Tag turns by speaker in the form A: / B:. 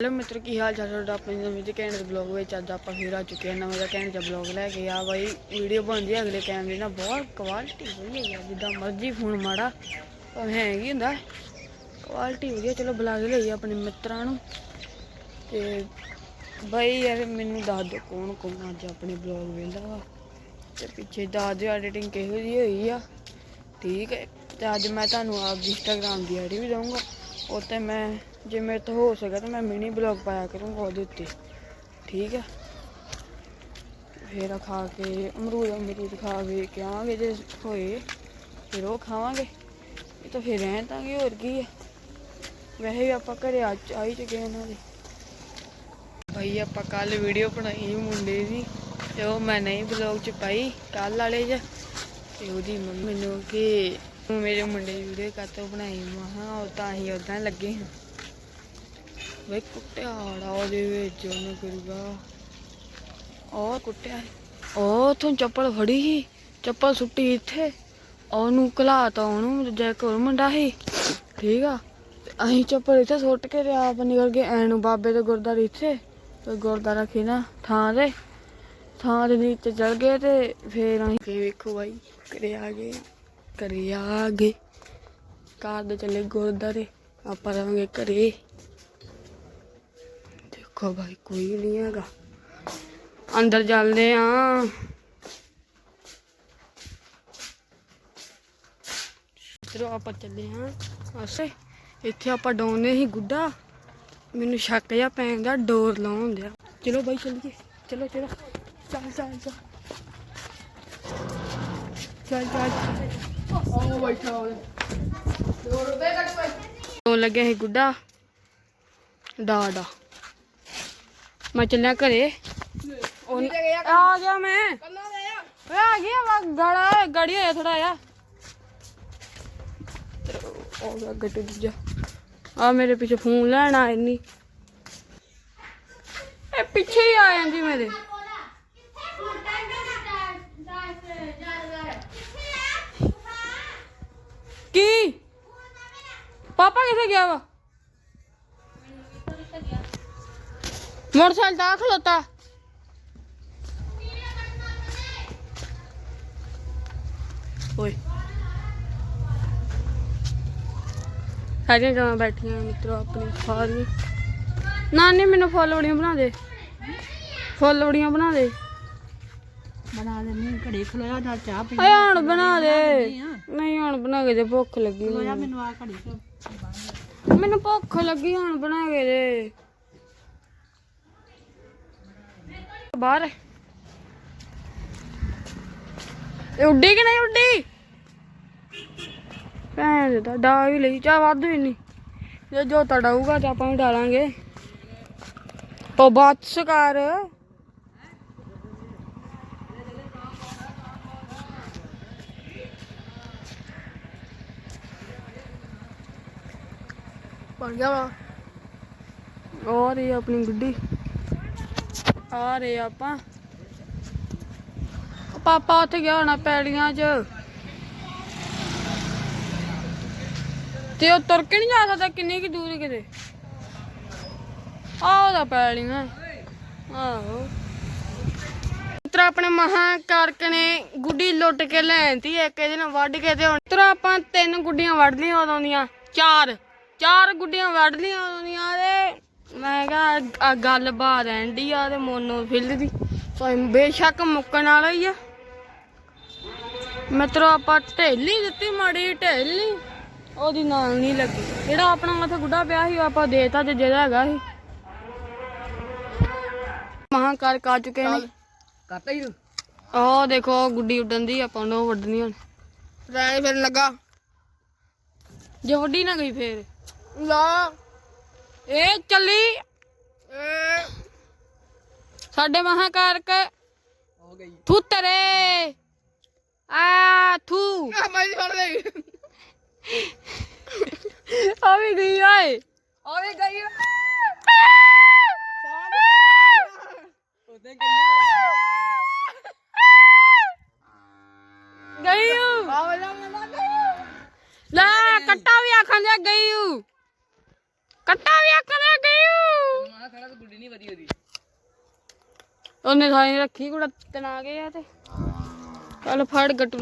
A: Hello ਮਿੱਤਰ, ਕੀ ਹਾਲ ਚਾਲ ਤੁਹਾਡਾ? ਆਪਣੇ ਨਵੇਂ ਦੇ ਘੈਂਟ ਦੇ ਬਲੌਗ ਵਿੱਚ ਅੱਜ ਆਪਾਂ ਫੇਰ ਆ ਚੁੱਕੇ ਹਾਂ ਨਵੇਂ ਦਾ ਘੈਂਟ ਦਾ ਬਲੌਗ ਲੈ ਕੇ। ਆ ਬਾਈ, ਵੀਡੀਓ ਬਣਦੀ ਹੈ ਅਗਲੇ ਕੈਮਰੇ ਨਾਲ। ਬਹੁਤ ਕੁਆਲਿਟੀ ਵਧੀਆ ਹੈ, ਜਿੱਦਾਂ ਮਰਜ਼ੀ ਫੋਨ ਮਾੜਾ ਹੈ ਕੀ ਹੁੰਦਾ? ਕੁਆਲਿਟੀ ਵਧੀਆ, ਚਲੋ ਬੁਲਾ ਕੇ ਲਈ ਆਪਣੇ ਮਿੱਤਰਾਂ ਨੂੰ। ਤੇ ਬਾਈ ਯਾਰ, ਮੈਨੂੰ ਦੱਸ ਦਿਓ ਕੌਣ ਕੌਣ ਅੱਜ ਆਪਣੇ ਬਲੌਗ ਵੇਖਦਾ ਵਾ। ਤੇ ਪਿੱਛੇ ਦੱਸ ਦਿਓ ਐਡੀਟਿੰਗ ਕਿਹੋ ਜਿਹੀ ਹੋਈ ਆ। ਠੀਕ ਹੈ, ਤੇ ਅੱਜ ਮੈਂ ਤੁਹਾਨੂੰ ਆਪ ਦੀ ਇੰਸਟਾਗ੍ਰਾਮ ਦੀ ਆਈਡੀ ਵੀ ਦਊਂਗਾ। ਉੱਤੇ ਮੈਂ ਜੇ ਮੇਰੇ ਤੋਂ ਹੋ ਸਕਿਆ ਤਾਂ ਮੈਂ ਮਿਨੀ ਬਲੌਗ ਪਾਇਆ ਕਰੂੰਗਾ ਉਹਦੇ ਉੱਤੇ। ਠੀਕ ਹੈ? ਫੇਰ ਖਾ ਕੇ, ਅਮਰੂਦ ਅਮਰੂਦ ਖਾ ਕੇ ਕੇ ਜੇ ਹੋਏ, ਫਿਰ ਉਹ ਖਾਵਾਂਗੇ। ਇਹ ਤਾਂ ਫਿਰ ਰਹਿਣ ਤਾਂਗੇ ਹੋਰ ਕੀ ਹੈ? ਵੈਸੇ ਵੀ ਆਪਾਂ ਘਰੇ ਆ ਆ ਚੁੱਕੇ ਇਹਨਾਂ ਦੇ। ਭਾਈ ਆਪਾਂ ਕੱਲ ਵੀਡੀਓ ਬਣਾਈ ਮੁੰਡੇ ਦੀ, ਤੇ ਉਹ ਮੈਂ ਨਹੀਂ ਬਲੌਗ ਚ ਪਾਈ ਕੱਲ ਵਾਲੇ ਚ। ਤੇ ਉਹਦੀ ਮੰਮੀ ਨੂੰ ਕਿ ਮੇਰੇ ਮੁੰਡੇ ਦੀ ਵੀਡੀਓ ਕਾਤੋਂ ਬਣਾਈ? ਮਹਾ ਉਹ ਤਾਂ ਹੀ ਉਦਾਂ ਲੱਗੇ ਹਾਂ। ਵੇ ਕੁੱਟਿਆ ਆੜਾ ਉਹਦੇ ਵਿੱਚ, ਉਹਨੇ ਕਰੂਗਾ ਉਹ ਕੁੱਟਿਆ ਉਹ ਤੋਂ ਚੱਪਲ ਫੜੀ ਸੀ, ਚੱਪਲ ਸੁੱਟੀ ਇੱਥੇ। ਉਹਨੂੰ ਘਲਾਤਾ ਉਹਨੂੰ ਜੇ ਕੋਲ ਮੁੰਡਾ ਸੀ। ਠੀਕ ਆ? ਤੇ ਅਸੀਂ ਚੱਪਲ ਇੱਥੇ ਸੁੱਟ ਕੇ ਤੇ ਆਪ ਨਿਕਲ ਗਏ ਐ ਬਾਬੇ ਦੇ ਗੁਰਦਾਰੇ ਇੱਥੇ। ਤੇ ਗੁਰਦਾਰਾ ਰੱਖੀ ਨਾ ਥਾਂ ਤੇ। ਥਾਂ ਦੇ ਨੀਚੇ ਚੜ ਗਏ ਤੇ ਫੇਰ ਅਸੀਂ ਫੇਰ ਵੇਖੋ ਬਾਈ, ਘਰੇ ਆ ਗਏ ਕਰੇ ਆ ਗਏ। ਕਾਰ ਦੇ ਚੱਲੇ ਗੁਰਦਾਰੇ ਆਪਾਂ ਰਹਾਂਗੇ ਘਰੇ। ਦੇਖੋ ਭਾਈ ਕੋਈ ਨਹੀਂ ਹੈਗਾ। ਅੰਦਰ ਚੱਲਦੇ ਆ। ਚਲੋ ਆਪਾਂ ਚੱਲੇ ਹਾਂ ਆਸੇ ਇੱਥੇ ਆਪਾਂ ਡਾਉਨੇ ਹੀ ਗੁੱਡਾ। ਮੈਨੂੰ ਸ਼ੱਕ ਜਿਹਾ ਪੈਣ ਦਾ ਡੋਰ ਲਾਉਣ ਦਿਆ ਚਲੋ ਬਾਈ, ਚੱਲੀਏ। ਚਲੋ ਚਲੋ। ਚੱਲ ਚੱਲ ਚੱਲ। ਚੱਲ ਚੱਲ ਉਹ ਬੈਠਾ ਉਹ ਉਹ ਲੱਗਿਆ ਸੀ ਗੁੱਡਾ। ਡਾ ਡਾ ਮੈਂ ਚੱਲਿਆ ਘਰੇ ਉਹ ਆ ਗਿਆ ਮੈਂ ਓਏ ਆ ਗਿਆ ਵਾ ਗੜਾ ਗੜੀ ਹੋਇਆ ਥੋੜਾ ਆ ਉਹ ਗਿਆ ਗੱਟੂ ਦੂਜਾ ਆ ਮੇਰੇ ਪਿੱਛੇ ਫੋਨ ਲੈਣ ਆਏ ਨਹੀਂ ਇਹ ਪਿੱਛੇ ਹੀ ਆ ਜਾਂਦੀ ਮੇਰੇ ਕੀ ਪਾਪਾ ਕਿੱਥੇ ਗਿਆ ਵਾ ਮੋਟਰਸਾਈਕਲ ਤਾਂ ਖਲੋਤਾ। ਓਏ। ਸਾਰੀਆਂ ਗਾਂ ਬੈਠੀਆਂ ਮਿੱਤਰੋ ਆਪਣੀ ਸਾਰੀ ਨਾਨੀ ਮੈਨੂੰ ਫੁੱਲਵੜੀਆਂ ਬਣਾ ਦੇ। ਫੁੱਲਵੜੀਆਂ ਬਣਾ ਦੇ।
B: ਬਣਾ ਲੈਣੀ ਘੜੀ ਖਲੋਇਆ ਨਾਲ ਚਾਹ ਪੀ
A: ਆਏ ਹੁਣ ਬਣਾ ਦੇ। ਨਹੀਂ ਹੁਣ ਬਣਾ ਕੇ ਦੇ ਭੁੱਖ ਲੱਗੀ ਮੈਨੂੰ।
B: ਆ ਘੜੀ
A: ਮੈਨੂੰ ਭੁੱਖ ਲੱਗੀ ਹੁਣ ਬਣਾ ਕੇ ਦੇ। ਬਾਹਰ ਇਹ ਉੱਡੀ ਕਿ ਨਹੀਂ ਉੱਡੀ ਭੈਣ ਦਾ ਡਾ ਵੀ ਲਈ ਚਾ ਵੱਧ ਵੀ ਨਹੀਂ ਜੇ ਜੋ ਤੜਾਊਗਾ ਤਾਂ ਆਪਾਂ ਵੀ ਡਾਲਾਂਗੇ ਉਹ ਬੱਸ ਕਰ ਬਣ ਗਿਆ ਵਾ ਆ ਰਹੀ ਆ ਆਪਣੀ ਗੁੱਡੀ ਆ ਰਹੇ ਆਪਾਂ। ਪਾਪਾ ਉੱਥੇ ਗਿਆ ਹੋਣਾ ਪੈੜੀਆਂ 'ਚ। ਤੇ ਉਹ ਤੁਰ ਕੇ ਨਹੀਂ ਜਾ ਸਕਦਾ, ਕਿੰਨੀ ਕੀ ਦੂਰ ਕਿਤੇ। ਆ ਉਹਦਾ ਪੈੜੀਆਂ। ਆਹੋ। ਤਰਾ ਆਪਣੇ ਮਹਾ ਕਾਰਕ ਨੇ ਗੁੱਡੀ ਲੁੱਟ ਕੇ ਲੈਂਦੀ ਇੱਕ ਇਹਦੇ ਨਾਲ ਵੱਢ ਕੇ ਤੇ ਹੁਣ ਤਰਾ ਆਪਾਂ ਤਿੰਨ ਗੁੱਡੀਆਂ ਵੱਢ ਲਈਆਂ ਉਦੋਂ ਦੀਆਂ। ਚਾਰ। ਚਾਰ ਗੁੱਡੀਆਂ ਵੱਢ ਲਈਆਂ ਉਦੋਂ ਦੀਆਂ ਤੇ ਮੈਂ ਕਿਹਾ ਆ ਗੱਲ ਬਾਹਰ ਰਹਿੰਦੀ ਆ ਤੇ ਮੋਨੋ ਫਿਲ ਦੀ ਸੋ ਬੇਸ਼ੱਕ ਮੁੱਕਣ ਵਾਲਾ ਹੀ ਆ। ਮਿੱਤਰੋ ਆਪਾਂ ਢੇਲੀ ਦਿੱਤੀ ਮਾੜੀ ਢੇਲੀ। ਉਹਦੀ ਨਾਲ ਨਹੀਂ ਲੱਗੀ। ਜਿਹੜਾ ਆਪਣਾ ਉੱਥੇ ਗੁੱਡਾ ਪਿਆ ਸੀ ਆਪਾਂ ਦੇਤਾ ਤੇ ਜਿਹੜਾ ਹੈਗਾ ਸੀ। ਮਹਾਂ ਕਰ ਕਾ ਚੁੱਕੇ ਨੇ।
B: ਕਰਤਾ ਹੀ
A: ਉਹ ਦੇਖੋ ਗੁੱਡੀ ਉੱਡਣ ਦੀ ਆਪਾਂ ਨੂੰ ਵੱਢਣੀ ਹੁਣ
B: ਰਾਏ ਫਿਰ ਲੱਗਾ।
A: ਜੇ ਵੱਡੀ ਨਾ ਗਈ ਫੇਰ।
B: ਲਾ।
A: ਇਹ ਚੱਲੀ। ਸਾਡੇ ਮਹਾਕਾਰਕ
B: ਹੋ ਗਈ।
A: ਆ ਥੂ।
B: ਆ ਮੈਂ ਫੜ ਲਈ
A: ਆ ਵੀ ਗਈ ਓਏ।
B: ਆ ਵੀ ਗਈ ਉਹਦੇ
A: ਲੈ ਕੱਟਾ ਵੀ ਆਖਾਂ ਦੇ ਗਈ। ਕੱਟਾ ਵੀ ਆਖਾਂ ਦੇ ਗਈ।
B: ਗੁੱਡੀ ਨਹੀਂ ਵਧੀ ਉਹਦੀ।
A: ਉਹਨੇ ਥਾਈ ਰੱਖੀ ਕੁੜਾ ਤਨਾ ਗਏ ਆ ਤੇ। ਚੱਲ ਫੜ ਗੱਟੂ।